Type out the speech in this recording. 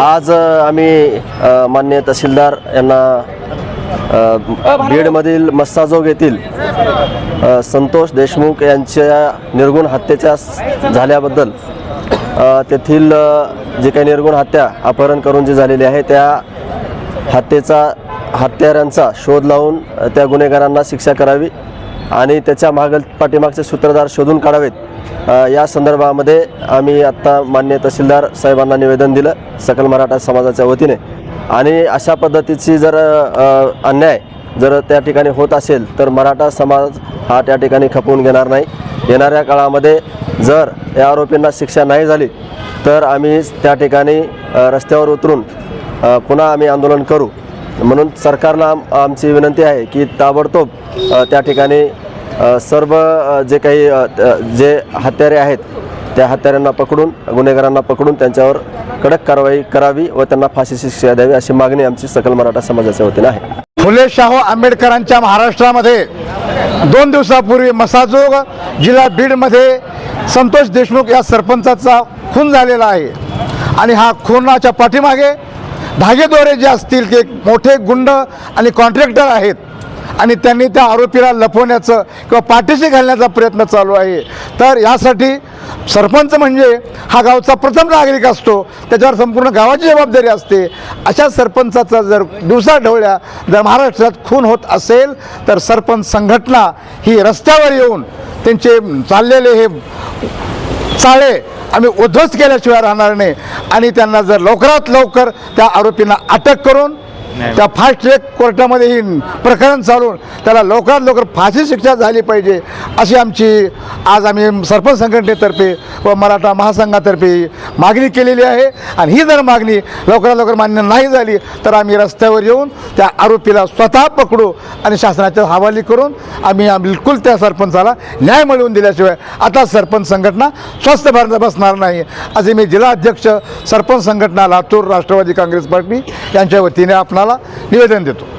आज आम्ही मान्य तहसीलदार यांना बीडमधील मस्साजोग येथील संतोष देशमुख यांच्या निर्गुण हत्येच्या झाल्याबद्दल तेथील जे काही निर्गुण हत्या अपहरण करून जी झालेली आहे त्या हत्येचा हत्यारांचा शोध लावून त्या गुन्हेगारांना शिक्षा करावी आणि त्याच्या मागल पाठीमागचे सूत्रधार शोधून काढावेत. या संदर्भामध्ये आम्ही आत्ता मान्य तहसीलदार साहेबांना निवेदन दिलं सकल मराठा समाजाच्या वतीने. आणि अशा पद्धतीची जर अन्याय जर त्या ठिकाणी होत असेल तर मराठा समाज हा त्या ठिकाणी खपवून घेणार नाही. येणाऱ्या काळामध्ये जर या आरोपींना शिक्षा नाही झाली तर आम्ही त्या ठिकाणी रस्त्यावर उतरून पुन्हा आम्ही आंदोलन करू. म्हणून सरकारला आम आमची विनंती आहे की ताबडतोब त्या ठिकाणी सर्व जे काही जे हत्यारे आहेत त्या हत्याऱ्यांना पकडून गुन्हेगारांना पकडून त्यांच्यावर कडक कारवाई करावी व त्यांना फाशीची शिक्षा द्यावी अशी मागणी आमची सकल मराठा समाजाच्या वतीने आहे. फुले शाहू आंबेडकरांच्या महाराष्ट्रामध्ये दोन दिवसापूर्वी मसाजोग जिल्हा बीडमध्ये संतोष देशमुख या सरपंचाचा खून झालेला आहे. आणि हा खुनाच्या पाठीमागे धागेदोरे जे असतील ते मोठे गुंड आणि कॉन्ट्रॅक्टर आहेत आणि त्यांनी त्या आरोपीला लपवण्याचं किंवा पाठीशी घालण्याचा प्रयत्न चालू आहे. तर यासाठी सरपंच म्हणजे हा गावचा प्रथम नागरिक असतो त्याच्यावर संपूर्ण गावाची जबाबदारी असते. अशा सरपंचाचा जर दिवसा ढवळ्या जर महाराष्ट्रात खून होत असेल तर सरपंच संघटना ही रस्त्यावर येऊन त्यांचे चाललेले हे चाळे आम्ही उद्ध्वस्त केल्याशिवाय राहणार नाही. आणि त्यांना जर लवकरात लवकर त्या आरोपींना अटक करून त्या फास्ट ट्रॅक कोर्टामध्ये येईन. प्रकरण चालून त्याला लवकरात लवकर फाशी शिक्षा झाली पाहिजे अशी आमची आज आम्ही सरपंच संघटनेतर्फे व मराठा महासंघातर्फे मागणी केलेली आहे. आणि ही जर मागणी लवकरात लवकर मान्य नाही झाली तर आम्ही रस्त्यावर येऊन त्या आरोपीला स्वतः पकडू आणि शासनाच्या हवाली करून आम्ही बिलकुल त्या सरपंचाला न्याय मिळवून दिल्याशिवाय आता सरपंच संघटना स्वस्थ भारत बसणार नाही. असे मी जिल्हाध्यक्ष सरपंच संघटना लातूर राष्ट्रवादी काँग्रेस पार्टी यांच्या वतीने आपणाला निवेदन देतो